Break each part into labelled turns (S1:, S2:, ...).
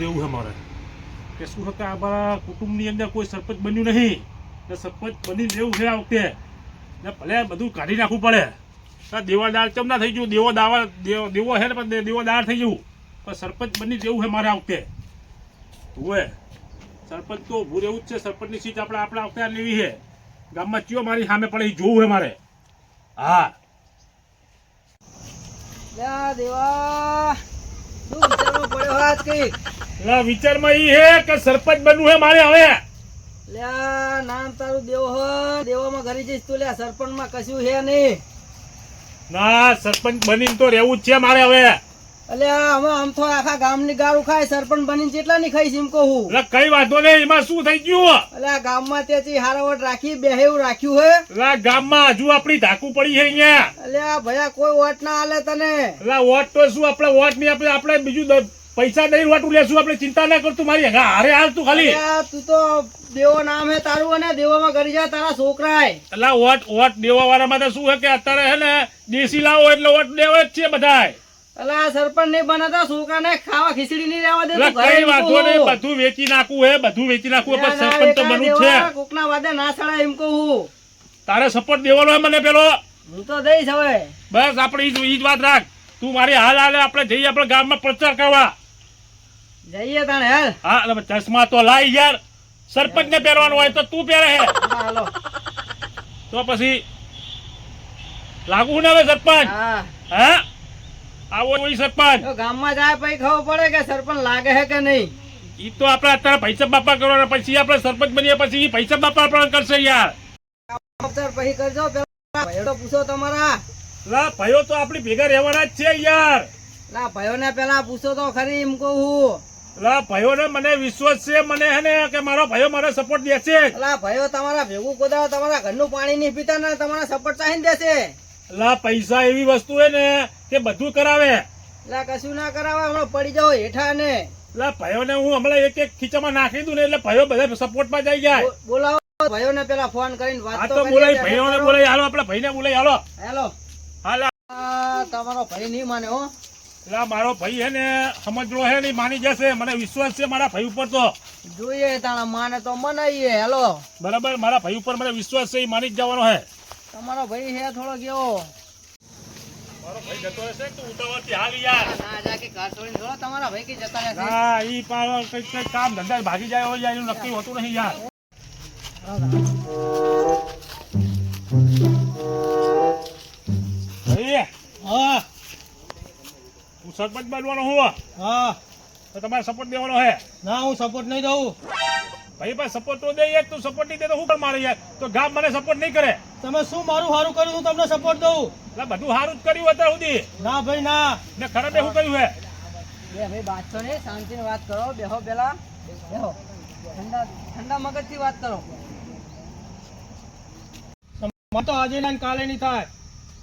S1: રહેવું છે મારે કે શું હતા અમારા કુટુંબની અંદર કોઈ સરપંચ બન્યું નહીં? ને સરપંચ બની રહેવું છે આ વખતે. ને ભલે બધું કાઢી નાખવું પડે. દેવાદાર કેમ ના થઈ ગયું? દેવો દાવા, દેવો છે ને પણ દેવાદાર થઈ ગયું. પણ સરપંચ બની રહેવું છે મારે આ વખતે. હોય સરપંચ તો ઊભું રહેવું જ છે. સરપંચની સીટ આપણે આપણે આ વખતે લેવી છે. ગામમાં ચિયો મારી સામે પડે એ જોવું છે મારે. હા.
S2: દેવા. શું
S1: એટલે વિચારમાં ઈ હે કે સરપંચ બનવું હે મારે હવે?
S2: લ્યા નામ તારું દેવો હ. દેવામાં ઘરે જઈશ તું લ્યા સરપંચમાં કશું હે નહીં.
S1: ના સરપંચ બનીને તો રહેવું જ છે મારે હવે.
S2: અલ્યા અમે આમ તો આખા ગામની ગાળું ખાય સરપંચ બનીને કેટલા ની ખાઈશ એમ કહું
S1: એટલે કઈ વાંધો નહીં એમાં શું થઈ ગયું?
S2: અલ્યા ગામમાં ત્યાંથી હારાવટ રાખી બેહેવું રાખ્યું હે?
S1: એટલે ગામમાં હજુ આપણી ધાકું પડી છે અહીંયા.
S2: અલ્યા ભયા કોઈ વોટ ના આલે તને.
S1: એટલે વોટ તો શું આપણે વોટ નહીં આપણે આપણે બીજું પૈસા નહીં વોટ લેશું આપણે ચિંતા ના કરતું મારી હારે હાલ તું ખાલી.
S2: તું તો દેવો નામ હે તારું અને દેવામાં ઘરે જા તારા છોકરાય.
S1: એટલે ઓટ ઓટ દેવા વાળામાં તો શું હે કે અત્યારે હે ને દેશી લાવો એટલે ઓટ દેવો જ છે બધાય.
S2: અલ્યા સરપંચ નહીં બનાતા છોકરાને ખાવા ખીચડી નહીં રહેવા દે
S1: એટલે
S2: તું ઘરે
S1: કઈ
S2: એમ
S1: નહીં બધું વેચી નાખવું હે બધું વેચી નાખવું પણ સરપંચ તો બનવું છે.
S2: કોકના વાદે ના સડાય એમ કહું
S1: તારે સપોર્ટ દેવાનો હે મને પેલો.
S2: હું તો દઈશ હવે.
S1: બસ આપણે ઈ ઈ જ વાત રાખ. તું મારી હાલ હાલે આપણે જઈએ આપણે ગામમાં પ્રચાર કરવા.
S2: જઈએ તાણે હાલ.
S1: હા ચશ્મા તો લાઈ યાર. સરપંચ ને પહેરવાનું હોય તો તું પહેરે. હે
S2: હાલો.
S1: તો પછી લાગુ ને હવે સરપંચ?
S2: હા.
S1: હા? આવો કોઈ સરપંચ.
S2: ગામમાં જાય પછી ખબર પડે કે સરપંચ લાગે હે કે નહીં?
S1: ઈ તો આપણે અત્યારે પૈસા બાપા કરવાના પછી આપણે સરપંચ બનીએ પછી ઈ પૈસા બાપા પણ કરશે યાર.
S2: પછી કરજો પેલા પૂછો તમારા.
S1: લા ભાઈઓ તો આપણી ભેગા રહેવાના જ છે યાર.
S2: ના ભાઈઓને પેલા પૂછો તો ખરી એમ કહું હું
S1: લા ભાઈઓને મને વિશ્વાસ છે મને હે ને કે મારો ભાઈઓ મારો સપોર્ટ દે છે.
S2: ભાઈઓ તમારા ભેગું કોદાળો તમારા ઘરનું પાણી નહીં પીતા ને તમારા સપોર્ટ ચાહીને દેશે
S1: લા પૈસા એવી વસ્તુ હે ને કે બધું કરાવે.
S2: એટલે કશું ના કરાવે હમણાં પડી જાઓ હેઠા ને.
S1: લા ભાઈઓને હું હમણાં એક એક ખીચામાં નાખી દઉં ને એટલે ભાઈઓ બધા સપોર્ટમાં જઈ જાય
S2: બોલાવો બોલાવો ભાઈઓને પેલા ફોન કરીને વાત
S1: તો
S2: તો
S1: બોલાય
S2: કરીએ.
S1: ભાઈઓને બોલાય હાલો આપણે ભાઈને બોલાય હાલો.
S2: હેલો.
S1: હાલ.
S2: તમારો ભાઈ નહીં માને હો.
S1: લા મારો ભાઈ હે ને સમજરો હે ને માની જશે. મને વિશ્વાસ છે મારા ભાઈ ઉપર તો.
S2: જોઈએ તાણા માને તો મનાઈએ. હેલો.
S1: બરાબર મારા ભાઈ ઉપર મને વિશ્વાસ છે એ માની જ જવાનો હે.
S2: તમારો ભાઈ હે થોડો ગયો.
S1: મારો ભાઈ જતો રહેશે તું ઉતાવળથી હાલ યાર?
S2: ના જાકે ઘર છોડીને થોડો તમારા ભાઈ કે જતા રહેશે?
S1: હા ઈ પાછો કઈ કામ ધંધા ભાગી જાય હોય યાર એનું નક્કી હોતું નહીં યાર. સરપંચ બનવાનો હું
S2: હા.
S1: તો તમારે સપોર્ટ દેવાનો હે?
S2: ના હું સપોર્ટ નહીં દઉં.
S1: ભાઈ ભાઈ સપોર્ટ તો દે યાર તું સપોર્ટ નહીં દે તો હું પણ મારે યાર? તો ગામ મને સપોર્ટ નહીં કરે.
S2: તમે શું મારું સારું કર્યું હું તમને સપોર્ટ દઉં?
S1: એટલે બધું સારું જ કર્યું અત્યાર સુધી.
S2: ના ભાઈ ના.
S1: ને ખરાબે શું કર્યું હે?
S2: બે ભાઈ વાત છો ને શાંતિની વાત કરો બેહો પેલા બેહો. ઠંડા ઠંડા મગજથી વાત કરો.
S3: મને તો આજે ના કાલે નહીં થાય.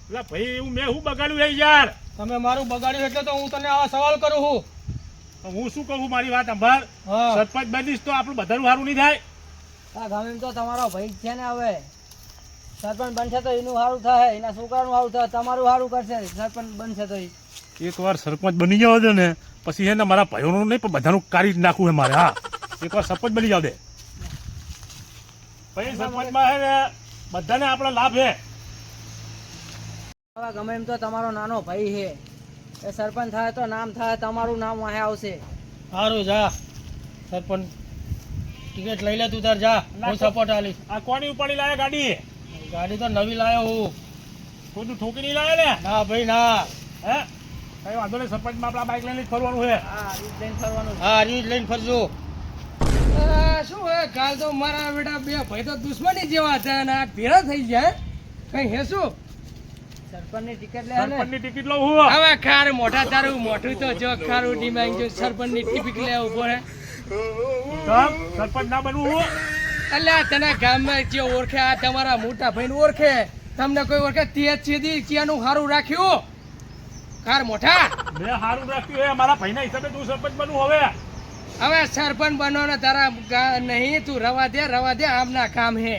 S1: એટલે ભાઈ એવું મેં શું બગાડ્યું હે યાર?
S3: તમે મારું બગાડ્યું એટલે તો હું તને આ સવાલ કરું છું.
S1: તો હું શું કહું મારી વાત અંભાર
S3: હા.
S1: સરપંચ બનીશ તો આપણું બધાનું સારું નહીં થાય.
S2: આ ગામે તો તમારો ભાઈ છે ને હવે. સરપંચ બનશે તો એનું સારું થાય એના છોકરાનું સારું થાય તમારું સારું કરશે સરપંચ બનશે તો
S1: એક વાર સરપંચ બની જાવ દે ને પછી છે ને મારા ભાઈઓનું નહીં પણ બધાનું કાઢી જ નાખવું છે મારે હા. એક વાર સરપંચ બની જાવ દે. પછી સરપંચમાં છે ને બધાને આપણા લાભ છે.
S2: હવે ગમે એમ તો તમારો નાનો ભાઈ છે. એ સરપંચ થાય તો નામ થાય તમારું નામ વાહે આવશે.
S3: સારું જા. સરપંચ ટિકિટ લઈ લે તું તાર જા. હું સપોર્ટ આલી
S1: આ કોની ઉપાડી લાયા ગાડી?
S3: ગાડી તો નવી લાયો હું.
S1: ખોટું ઠોકી નહીં લાયો ને?
S3: ના ભાઈ ના.
S1: હે? કઈ વાંધો નહીં સરપંચમાં આપણા બાઇક લઈને જ ફરવાનું છે.
S2: હા રીત લઈને ફરવાનું
S3: હા રીત લઈને ફરજો.
S4: શું હે કાલ તો મારા બેટા બે ભાઈ તો દુશ્મની જેવા હતા અને આ ભેળા થઈ ગયા કઈ હે શું?
S2: સરપંચની ટિકિટ લે ને
S1: સરપંચની ટિકિટ લઉં હું.
S4: હવે ખાર મોઢા તારું મોટું તો જો ખારું ડીમાંગ જો સરપંચની ટિપિક લે ઊભો હે
S1: સરપંચ ના બનવું હું.
S4: અલ્યા તને ગામમાં જે ઓળખે આ તમારા મોટા ભાઈને ઓળખે. તમને કોઈ ઓળખે? તે સીધી ચિયાનું સારું રાખ્યું. ખાર મોટા
S1: મેં સારું રાખ્યું હે મારા ભાઈના હિસાબે તું સરપંચ બનવું હવે.
S4: હવે સરપંચ બનવાનો તારા નહીં તું રવા દે રવા દે આમના કામ હે.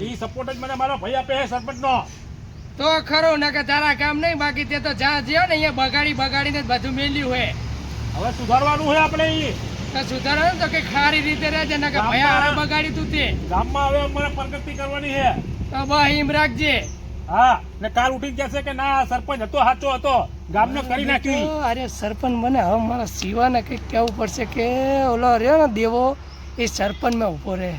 S1: ઈ સપોર્ટ જ મને મારા ભાઈ આપે સરપંચ સરપંચનો.
S4: તો ખરો ને કે તારા કામ નહીં બાકી તે તો જા જ્યો ને અહીંયા બગાડી બગાડીને બધું મેલ્યું હે.
S1: હવે સુધારવાનું હોય આપણે.
S4: તો સુધારવાનું તો કે ખારી રીતે રહેજે ને કે ભયા હારે બગાડી તું તે.
S1: ગામમાં હવે અમારે પ્રગતિ કરવાની છે
S4: તો બસ હિમ રાખજે.
S1: હા ને કાલ ઉઠી જશે કે ના સરપંચ હતો સાચો હતો. ગામને કરી નાખ્યું
S4: અરે સરપંચ મને હવે મારા શિવાને કંઈક કહેવું પડશે કે ઓલો રહ્યો ને દેવો એ સરપંચ મેં ઊભો રહે.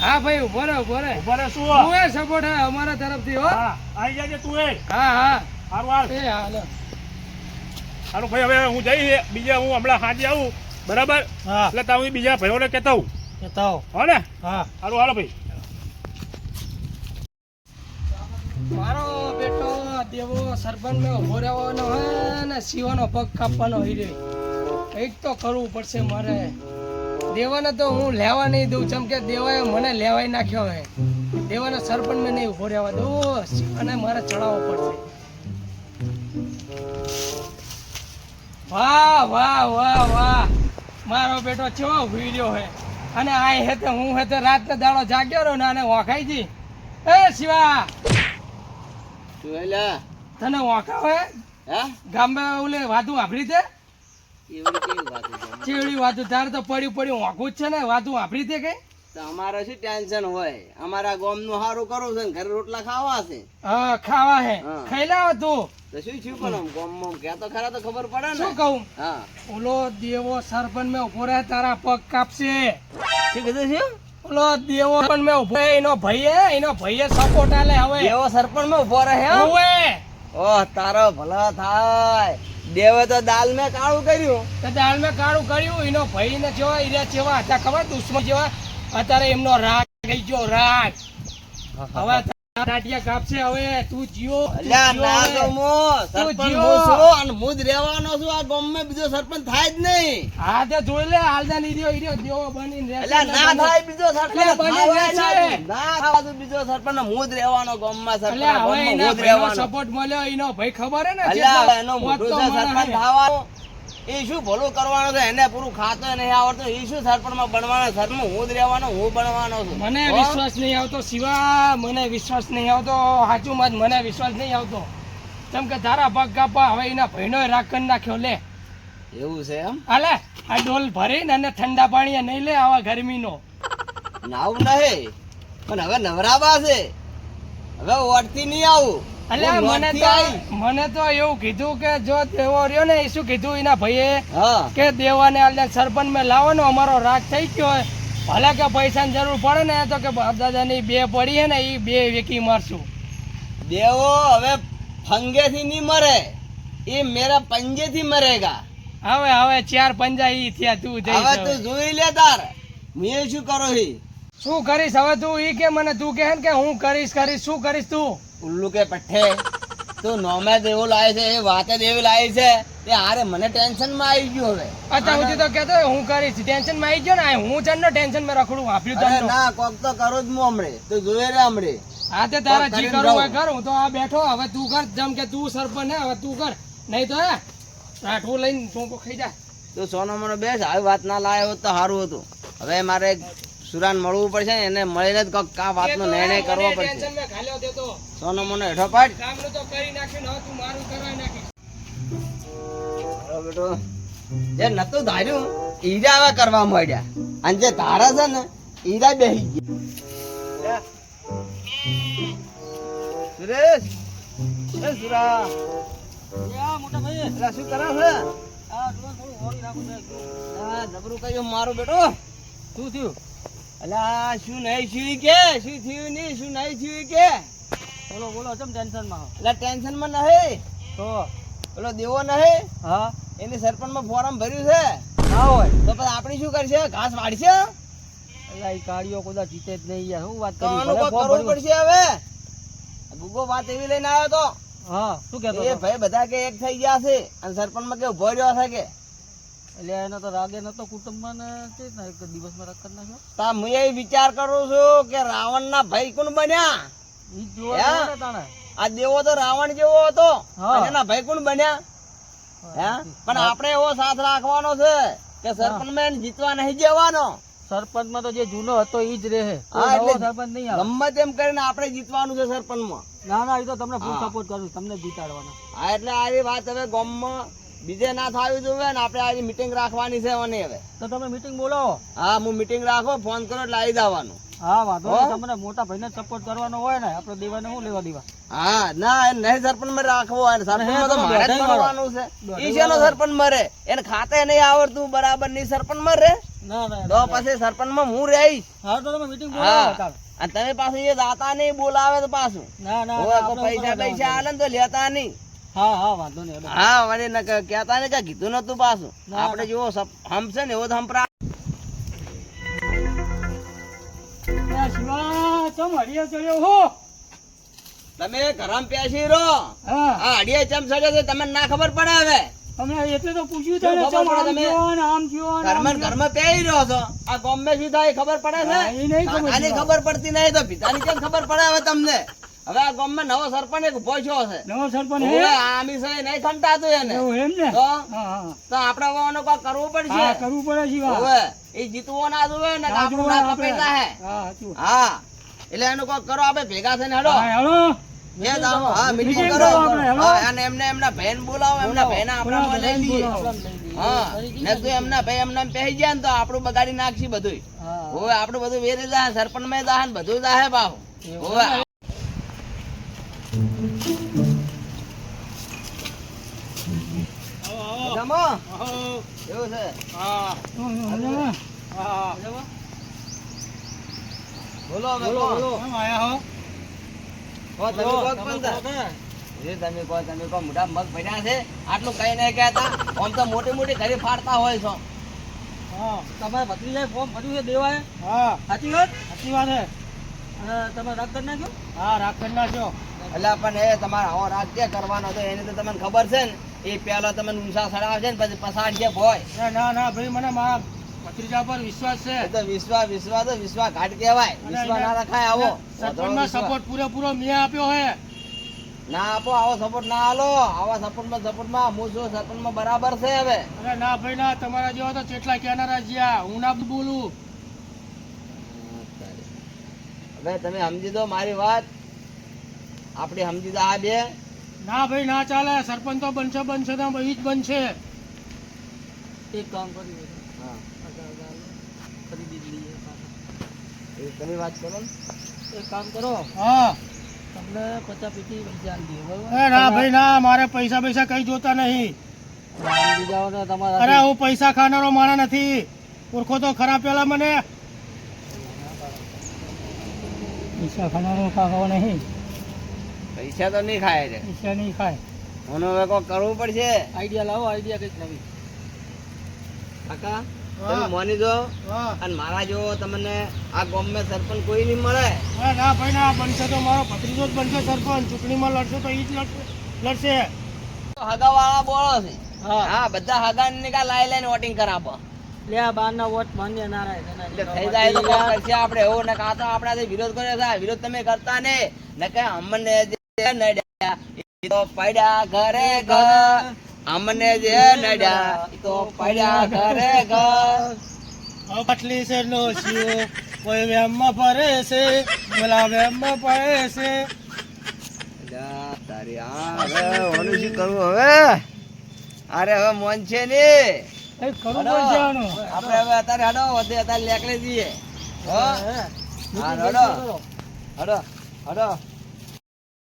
S4: હા ભાઈ ઊભો રહે ઊભો રહે.
S1: ઊભો રહે શું
S4: તું એ સપોર્ટ હે અમારા તરફથી હો.
S1: હા આવી જાજે તું એ.
S4: હા હા.
S1: હારું હાલ.
S4: એ હાલો
S1: હારું ભાઈ હવે હું જઈ બીજા હું હમણાં હાજી આવું. બરાબર?
S3: હા.
S1: એટલે તારું બીજા ભાઈઓને કહેતા હું
S3: કહેતા હો
S1: હો ને?
S3: હા.
S1: હારું હાલો ભાઈ.
S4: મારો બેટો દેવો સરપંચમાં ઊભો રહેવાનો હે ને શિવાનો પગ કાપવાનો હોય રે કંઈક તો કરવું પડશે મારે. દેવાને તો હું લેવા નહીં દઉં જેમ કે દેવાએ મને લેવાઈ નાખ્યો હે. દેવાના સરપંચ મેં નહીં ઊભો રહેવા દઉં. અને મારે ચડાવવો પડશે. વાહ વાહ વાહ વાહ. મારો બેટો કેવો ભૂલ્યો હે. અને આ હેતે હું હેતે રાતને દાડો જાગ્યો રહ્યો ને આને વાખાઈ જી એ શિવા.
S5: જોયેલા
S4: તને વાંકા હે? ગામમાં ઓલે વાતું આભરી તે ચેવડી વાતો તારે તો પડ્યું પડ્યું. જ છે ને વાતો વાપરી તે કઈ.
S5: અમારે શું ટેન્શન હોય? અમારા ગોમનું સારું કરવું છે ઘરે રોટલા ખાવા છે.
S4: હા ખાવા હે. ખાઈ લાવ તું.
S5: તો શું થયું પણ આમ ગામમાં? ક્યાં તો ખરા તો ખબર પડે ને.
S4: શું કહું?
S5: હા.
S4: ઓલો દેવો સરપંચ મેં ઊભો રહે તારા પગ કાપશે.
S5: શું કીધું છે?
S4: ઓલો દેવો પણ મેં ઊભો એનો ભાઈ હે એનો ભાઈએ સપોર્ટ આલે હવે.
S5: દેવો સરપંચ મેં ઊભો રહે
S4: હવે.
S5: ઓહ તારો ભલા થાય. દેવે તો દાલ મેં કાળું કર્યું.
S4: તો દાળ મેં કાળું કર્યું એનો ભાઈ ને જેવા ઈરા જેવા હતા ખબર? દુશ્મન જેવા. અત્યારે એમનો રાગ ગઈ ગયો રાગ હવે ટાટિયા કાપશે હવે તું જીઓ
S5: અલ્યા ના
S4: હવે.
S5: સરપંચ હું છું અને હું જ રહેવાનો છું આ ગામમાં બીજો સરપંચ થાય જ નહીં
S4: હા તે જોઈ લે હાલદા ની રહ્યો ઈર્યો દેવો બની રહે
S5: અલ્યા ના થાય બીજો સરપંચ
S4: બની છે.
S5: ના થાય બીજો સરપંચ હું જ રહેવાનો ગામમાં સરપંચ
S4: હવે
S5: રહેવાનો
S4: સપોર્ટ મળ્યો એનો ભાઈ ખબર હે ને
S5: અલ્યા એનો મોટો સરપંચ. થવાનો એ શું ભલું કરવાનું છે? એને પૂરું ખાતો નહીં આવડતું. એ શું સરપંચમાં બનવાનો? સરપંચ હું જ રહેવાનો હું બનવાનો છું.
S4: મને વિશ્વાસ નહીં આવતો શિવા મને વિશ્વાસ નહીં આવતો. સાચું મત મને વિશ્વાસ નહીં આવતો. કેમ કે તારા પગ કાપા હવે એના ભાઈનો રાખ કરી નાખ્યો લે.
S5: એવું છે એમ?
S4: હાલે આ ડોલ ભરીને અને ઠંડા પાણી નહીં લે આવા ગરમીનો.
S5: નાવ નહીં. પણ હવે નવરાબા છે. હવે ઓટથી નહીં આવું.
S4: અલ્યા મને તો મને તો એવું કીધું કે જો દેવો રહ્યો ને એ શું કીધું એના ભાઈએ?
S5: હા.
S4: કે દેવાને આલે સરપંચ મેં લાવવાનો અમારો રાગ થઈ ગયો હોય. ભલે કે પૈસાની જરૂર પડે ને તો કે બાપ દાદાની બે પડી હે ને એ બે વેકી મારશું.
S5: દેવો હવે ફંગેથી નહીં મરે. એ મેરા પંજેથી મરેગા.
S4: હવે હવે ચાર પંજા ઈ થયા તું જઈ
S5: હવે તું જોઈ લે તાર. મેં શું કરો હી
S4: શું કરીશ? હવે તું ઈ કે મને તું કે કે હું કરીશ કરીશ. શું કરીશ તું?
S5: ઉલ્લુ કે પઠ્ઠે. તું નોમે દેવો લાવે છે એ વાતે દેવી લાવી છે. તે હારે મને ટેન્શનમાં આવી ગયું હવે.
S4: અત્યાર સુધી તો કહેતો હું કરીશ. ટેન્શનમાં આવી ગયો ને હું ચંદ ટેન્શનમાં રખડું
S5: આપ્યું
S4: તમને
S5: ના કોક તો કરું જ હું હમણે. તું જોઈ રે હમણે.
S4: હા તે તારા જી કરવું હોય કર હું તો આ બેઠો હવે તું કર જેમ કે તું સરપંચ હે હવે તું કર. નહીં તો હે રાઠવું લઈને ચોંકો ખાઈ જા.
S5: તું સોનો મને બેસ આવી વાત ના લાયો તો સારું હતું. હવે મારે સુરાન મળવું પડશે ને એને મળીને જ કોક કા વાતનો નિર્ણય કરવો પડશે. સોનો મને હેઠો પાડ. બેટો. એ નતું ધાર્યું ઈરા હવે કરવા માંડ્યા. અને જે તારા છે ને ઈરા બેહી ગયા. સુરેશ. એ સુરા. અલા, શું કરો છે? આ જબરું મારું બેટો.
S4: શું થયું?
S5: અલા શું નહીં થયું કે? શું થયું નહીં? શું નહીં થયું કે?
S4: બોલો બોલો ચમ ટેન્શનમાં
S5: એટલે ટેન્શનમાં નહીં.
S4: તો?
S5: પેલો દેવો નહીં.
S4: હા?
S5: એને સરપંચમાં ફોરમ ભર્યું છે.
S4: ના હોય.
S5: તો પછી આપણે શું કરશે? ઘાસ વાળશે
S4: એટલે એ કાળીઓ કોઈ જીતે જ નહીં યાર. શું વાત
S5: કરી કરવું? પડશે હવે. ગુગો વાત એવી લઈને આવ્યો તો.
S4: હા શું
S5: એ ભાઈ બધા કે એક થઈ ગયા છે. અને સરપંચમાં કે ઊભો રહ્યો છે કે?
S4: એટલે એનો તો રાગે નતો કુટુંબમાં ને એક દિવસમાં રાગ કરી નાખ્યો?
S5: તા હું એ વિચાર કરું છું કે રાવણ ના ભાઈ કોણ બન્યા?
S4: ઈ
S5: જોવા
S4: તાણે.
S5: આ દેવો તો રાવણ જેવો હતો. એના ભાઈ કોણ બન્યા? હે પણ આપણે એવો સાથ રાખવાનો છે કે સરપંચ મેન જીતવા નહીં જવાનો
S4: સરપંચમાં તો જે જૂનો હતો ઈ જ રહે. સરપંચ નહીં
S5: ગમે તેમ કરીને આપણે જીતવાનું છે સરપંચમાં
S4: ના ના એ તો તમને
S5: ફૂલ
S4: સપોર્ટ કરું તમને જીતાડવાનો.
S5: હા એટલે આવી વાત હવે ગામમાં બીજે ના થાવી જોવે ને આપણે આજે મીટિંગ રાખવાની છે મને હવે.
S3: તો તમે મીટિંગ બોલાવો
S5: હા હું મીટિંગ રાખો ફોન કરો એટલે આવી જવાનું.
S3: હા વાંધો તમને મોટા ભાઈને સપોર્ટ કરવાનો હોય ને આપણે દેવાને શું લેવા દેવા?
S5: હા ના એ નહીં સરપંચમાં રાખવો હોય સરપંચ તો મારે જ કરવાનું છે. ઈ શેનો સરપંચ મરે એને ખાતે નહીં આવડતું બરાબરની સરપંચ
S3: ના ના
S5: તો પછી સરપંચમાં હું રહીશ.
S3: હા તો તમે મીટિંગ
S5: હા.
S3: બોલાવો
S5: અને તમે પાછું એ દાતા નહીં બોલાવે તો પાછું.
S3: ના ના
S5: પૈસા પૈસા આલે તો લેતા નહીં.
S3: હા હા વાંધો નહીં
S5: હા ન કહેતા ને કે કીધું નતું પાછું. આપણે જેવો સપ- ને એવો જ હંપરા.
S3: શિવા, ચમ હળિયા ચડ્યો હો?
S5: તમે ઘરમાં પેસી રહો.
S3: હા.
S5: આ અડિયા ચમ સડ્યો છે તમને ના ખબર પડે હવે.
S3: હમણાં એટલે તો પૂછ્યું
S5: તમે?
S3: આમ
S5: ઘરમાં ઘરમાં રહ્યો છો. આ ગોમ્બે એ ખબર પડે
S3: હા, એ નહીં ખબર
S5: ખબર પડતી નહીં તો પિતાની કેમ ખબર પડે હવે તમને? હવે આ ગામમાં નવો સરપંચ એક ઊભો છે.
S3: નવો સરપંચ હે?
S5: આમી છે નહીં ખંટાતું એને.
S3: એવું એમ ને?
S5: તો? તો આપણે વાનો કો કરવું પડશે?
S3: હા કરવું પડે શિવા
S5: હવે એ જીતવો ના જોવે ને આપણું ના કપેતા
S3: હે હા.
S5: હા. એટલે એનું કો કરો આપણે ભેગા થઈને હેડો.
S3: હેડો.
S5: બે જાઓ. હા મીટિંગ કરો.
S3: આપણે.
S5: હા, અને એમને એમના બહેન બોલાવો એમના બહેન આપણામાં લઈ લઈએ હા ને તો એમના ભાઈ એમને એમ પહેરી જાય ને તો આપણું બગાડી નાખશી બધું હવે આપણું બધું વેરી જાય સરપંચમાં જાય બધું જાય બાહુ હવે જમો એવું છે
S3: હા. હા.
S5: બોલો
S3: બોલો, બોલો. કેમ આયા હો?
S5: હો, તમે કોક પણ તા. એ તમે કહો તમે કહો મોટા મગ ભર્યા છે આટલું કઈ નહીં કહેતા આમ તો મોટી મોટી ઘરે ફાડતા હોય છો
S3: હા. તમારે ભત્રીજાએ ફોર્મ ભર્યું છે દેવાએ? સાચી વાત? સાચી વાત છે. તમે રાગ કરી નાખ્યો? હા, રાગ કરી નાખ્યો.
S5: એટલે પણ એ તમારે આવો રાગ જે કરવાનો હતો એની તો તમને ખબર છે ને એ પેલા તમે ઊંચા સડાવે છે ને પછી પસાડ જે ભોય
S3: ના, ના ભાઈ મને મારા ભત્રીજા પર વિશ્વાસ છે.
S5: તો વિશ્વાસ વિશ્વાસ તો વિશ્વાસ ઘાટ કહેવાય વિશ્વાસ ના રખાય આવો.
S3: સરપંચમાં સપોર્ટ પૂરેપૂરો મેં આપ્યો હે
S5: ના આપો આવો સપોર્ટ ના આલો. આવા સપોર્ટમાં સપોર્ટમાં હું છું સરપંચમાં બરાબર છે હવે.
S3: અરે ના ભાઈ ના તમારા જેવા તો કેટલા કેનારા જ્યાં હું ના બોલું.
S5: હવે તમે સમજી દો મારી વાત. આપણે સમજી દો આ બે.
S3: ના ભાઈ ના ચાલે. સરપંચ તો બનશે બનશે તો ભાઈ જ બનશે. એક કામ કર્યું
S5: હા.
S3: ખરીદી લઈએ
S5: તમે વાત કરો
S3: એક કામ કરો. હા. તમને પચાસ પેટી પૈસા દઈએ બરોબર? ના ભાઈ ના મારે પૈસા પૈસા કઈ જોતા નહીં. અરે હું પૈસા ખાનારો માણા નથી. ઓળખો તો ખરા પેલા મને. પૈસા ખાનારો ખાવા નહીં.
S5: પૈસા તો નહીં ખાય છે.
S3: પૈસા નહીં ખાય.
S5: મને હવે કોઈ કરવું પડશે?
S3: આઈડિયા લાવો આઈડિયા કંઈક નવી.
S5: કાકા
S3: હા.
S5: તમે માની દો અને મારા જેવો તમને આ ગામમાં સરપંચ કોઈ નહીં મળે.
S3: ના ભાઈ ના બનશે તો મારો ભત્રીજો જ બનશે સરપંચ. ચૂંટણીમાં લડશે તો એ જ લડશે. લડશે
S5: વાળા બોલો છે.
S3: હા.
S5: હા બધા હગા ને કા લાઈ લાઈને વોટિંગ કરાવો.
S3: લે આ બાર વોટ માન્ય ના રહે
S5: થઈ જાય તો કરશે આપણે. એવું ને કાં તો આપણા વિરોધ કર્યો છે. વિરોધ તમે કરતા ને ને કે અમને તો પડ્યા ઘરે ઘર. અમને જે નડ્યા તો પડ્યા ઘરે ઘર.
S3: પટલી છે નો શિયો કોઈ વેમમાં ફરે છે બોલા વેમમાં પડે છે.
S5: અલ્યા, તારી આ હવે ઓનું શું કરવું હવે? અરે હવે મોન છે ને. આપણે હવે અત્યારે હડો વધે અત્યારે લેકડી હડો. હડો હડો.